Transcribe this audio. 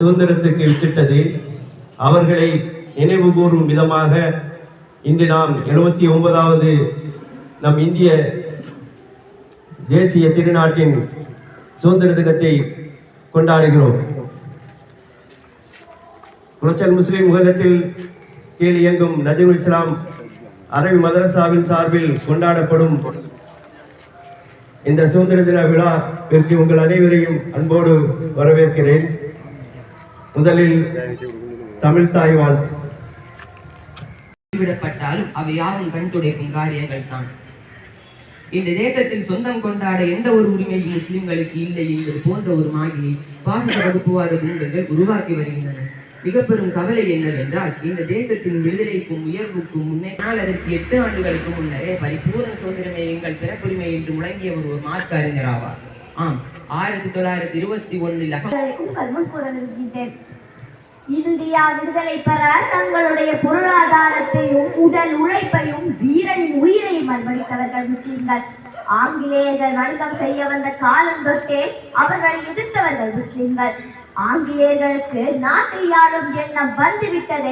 சுதந்திரத்துக்கு வித்திட்டது. அவர்களை நினைவு கூறும் விதமாக இன்று நாம் எழுபத்தி ஒன்பதாவது நம் இந்திய தேசிய திருநாட்டின் சுதந்திர தினத்தை கொண்டாடுகிறோம். குளச்சல் முஸ்லிம் முகலத்தில் கீழ் இயங்கும் நஜீமுல் இஸ்லாம் அரபி மதரசாவின் சார்பில் கொண்டாடப்படும் இந்த சுதந்திர தின விழாவிற்கு உங்கள் அனைவரையும் அன்போடு வரவேற்கிறேன். முதலில் தமிழ் தாய் வாழ்த்து விடப்பட்டாலும் அவை யாவும் கண் துடைக்கும் காரியங்கள் தான் இந்த தேசத்தில் சொந்தம் கொண்டாட எந்த ஒரு உரிமையும் முஸ்லிம்களுக்கு இல்லை என்பது போன்ற ஒரு மாயை பாசிச வகுப்புவாத குண்டங்கள் உருவாக்கி வருகின்றன. மிக பெரும் கவலை என்னவென்றால் இந்த தேசத்தின் விடுதலைக்கும் உயர்வுக்கும் முன்னே அதற்கு எட்டு ஆண்டுகளுக்கு முன்னரே பரிபூர்ண சுதந்திரமே எங்கள் பிறப்புரிமை என்று முழங்கிய ஒரு மார்க்க அறிஞர் ஆவார். ஆம் ஆயிரத்தி தொள்ளாயிரத்தி இருபத்தி ஒன்றில் இந்தியா விடுதலை பெற தங்களுடைய பொருளாதாரத்தையும் உடல் உழைப்பையும் வீரனின் உயிரையும் அர்ப்பணித்தவர்கள் முஸ்லிம்கள். ஆங்கிலேயர்கள் வணிகம் செய்ய வந்த காலம் தொட்டே அவர்களை எதிர்த்தவர்கள் முஸ்லிம்கள். ஆங்கிலேயர்களுக்கு நாட்டை ஆளும் எண்ணம் வந்துவிட்டதை.